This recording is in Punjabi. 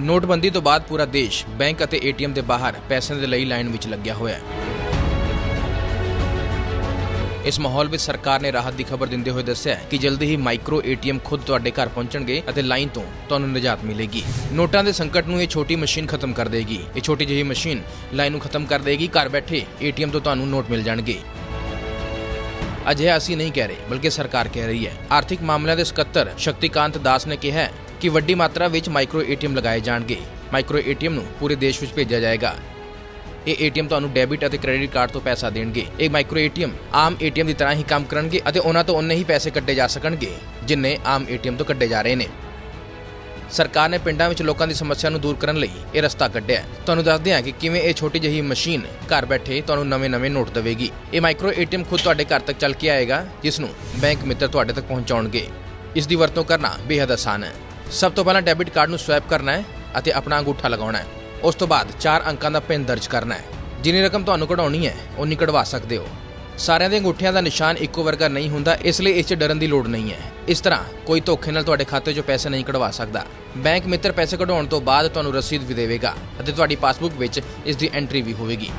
ਨੋਟਬੰਦੀ ਤੋਂ ਬਾਅਦ ਪੂਰਾ ਦੇਸ਼ ਬੈਂਕ ਅਤੇ ਏਟੀਐਮ ਦੇ ਬਾਹਰ ਪੈਸਿਆਂ ਦੇ ਲਈ ਲਾਈਨ ਵਿੱਚ ਲੱਗਿਆ ਹੋਇਆ ਹੈ। ਇਸ ਮਾਹੌਲ ਵਿੱਚ ਸਰਕਾਰ ਨੇ ਰਾਹਤ ਦੀ ਖਬਰ ਦਿੰਦੇ ਹੋਏ ਦੱਸਿਆ ਕਿ ਜਲਦੀ ਹੀ ਮਾਈਕਰੋ ਏਟੀਐਮ ਖੁਦ ਤੁਹਾਡੇ ਘਰ ਪਹੁੰਚਣਗੇ ਅਤੇ ਲਾਈਨ ਤੋਂ ਤੁਹਾਨੂੰ ਨਿਜਾਤ ਮਿਲੇਗੀ। ਨੋਟਾਂ ਦੇ ਸੰਕਟ ਨੂੰ ਇਹ ਛੋਟੀ ਮਸ਼ੀਨ ਖਤਮ ਕਰ ਦੇਗੀ। ਇਹ ਛੋਟੀ ਜਿਹੀ ਮਸ਼ੀਨ ਲਾਈਨ ਨੂੰ ਖਤਮ ਕਰ ਦੇਗੀ, ਘਰ ਬੈਠੇ ਏਟੀਐਮ ਤੋਂ ਤੁਹਾਨੂੰ ਨੋਟ ਮਿਲ ਜਾਣਗੇ। ਅਜਿਹਾ ਅਸੀਂ ਨਹੀਂ ਕਹਿ ਰਹੇ, ਬਲਕਿ ਸਰਕਾਰ ਕਹਿ ਰਹੀ ਹੈ। ਆਰਥਿਕ ਮਾਮਲਿਆਂ ਦੇ ਸਕੱਤਰ ਸ਼ਕਤੀਕਾਂਤ ਦਾਸ ਨੇ ਕਿਹਾ ਕਿ ਵੱਡੀ ਮਾਤਰਾ ਵਿੱਚ ਮਾਈਕਰੋ ਏਟੀਐਮ ਲਗਾਏ ਜਾਣਗੇ। ਮਾਈਕਰੋ ਏਟੀਐਮ ਨੂੰ ਪੂਰੇ ਦੇਸ਼ ਵਿੱਚ ਭੇਜਿਆ ਜਾਏਗਾ। ਇਹ ਏਟੀਐਮ ਤੁਹਾਨੂੰ ਡੈਬਿਟ ਅਤੇ ਕ੍ਰੈਡਿਟ ਕਾਰਡ ਤੋਂ ਪੈਸਾ ਦੇਣਗੇ। ਇਹ ਮਾਈਕਰੋ ਏਟੀਐਮ ਆਮ ਏਟੀਐਮ ਦੀ ਤਰ੍ਹਾਂ ਹੀ ਕੰਮ ਕਰਨਗੇ ਅਤੇ ਉਹਨਾਂ ਤੋਂ ਉਨੇ ਹੀ ਪੈਸੇ ਕੱਢੇ ਜਾ ਸਕਣਗੇ, ਜਿੰਨੇ ਆਮ ਏਟੀਐਮ ਤੋਂ ਕੱਢੇ ਜਾ ਰਹੇ ਨੇ। ਸਰਕਾਰ ਨੇ ਪਿੰਡਾਂ ਵਿੱਚ ਲੋਕਾਂ ਦੀ ਸਮੱਸਿਆ ਨੂੰ ਦੂਰ ਕਰਨ ਲਈ ਇਹ ਰਸਤਾ ਕੱਢਿਆ ਤੁਹਾਨੂੰ ਦੱਸਦੇ ਹਾਂ ਕਿ ਕਿਵੇਂ ਇਹ ਛੋਟੀ ਜਿਹੀ ਮਸ਼ੀਨ ਘਰ ਬੈਠੇ ਤੁਹਾਨੂੰ ਨਵੇਂ-ਨਵੇਂ ਨੋਟ ਦੇਵੇਗੀ। ਇਹ ਮਾਈਕਰੋ ਏਟੀਐਮ ਖੁਦ ਤੁਹਾਡੇ ਘਰ ਤੱਕ ਚੱਲ ਕੇ ਆਏਗਾ, ਜਿਸ ਨੂੰ ਬੈਂਕ ਮਿੱਤਰ ਤੁਹਾਡੇ ਤੱਕ ਪਹੁੰਚਾਉਣਗੇ। ਇਸ ਦੀ ਵਰਤੋਂ ਕਰਨਾ ਬੇहद ਆਸਾਨ ਹੈ। ਸਭ ਤੋਂ ਪਹਿਲਾਂ ਡੈਬਿਟ ਕਾਰਡ ਨੂੰ ਸਵੈਪ ਕਰਨਾ ਹੈ ਅਤੇ ਆਪਣਾ ਅੰਗੂਠਾ ਲਗਾਉਣਾ ਹੈ। ਉਸ ਤੋਂ ਬਾਅਦ ਚਾਰ ਅੰਕਾਂ ਦਾ ਪਿੰਨ ਦਰਜ ਕਰਨਾ ਹੈ। ਜਿੰਨੀ ਰਕਮ ਤੁਹਾਨੂੰ ਕਢਾਉਣੀ ਹੈ ਉਨੀ ਕਢਵਾ ਸਕਦੇ ਹੋ। ਸਾਰਿਆਂ ਦੇ ਅੰਗੂਠਿਆਂ ਦਾ ਨਿਸ਼ਾਨ ਇੱਕੋ ਵਰਗਾ ਨਹੀਂ ਹੁੰਦਾ, ਇਸ ਲਈ ਇਸ 'ਚ ਡਰਨ ਦੀ ਲੋੜ ਨਹੀਂ ਹੈ। ਇਸ ਤਰ੍ਹਾਂ ਕੋਈ ਧੋਖੇ ਨਾਲ ਤੁਹਾਡੇ ਖਾਤੇ 'ਚੋਂ ਪੈਸੇ ਨਹੀਂ ਕਢਵਾ ਸਕਦਾ। ਬੈਂਕ ਮਿੱਤਰ ਪੈਸੇ ਕਢਾਉਣ ਤੋਂ ਬਾਅਦ ਤੁਹਾਨੂੰ ਰਸੀਦ ਵੀ ਦੇਵੇਗਾ ਅਤੇ ਤੁਹਾਡੀ ਪਾਸਬੁੱਕ ਵਿੱਚ ਇਸ ਦੀ ਐਂਟਰੀ ਵੀ ਹੋਵੇਗੀ।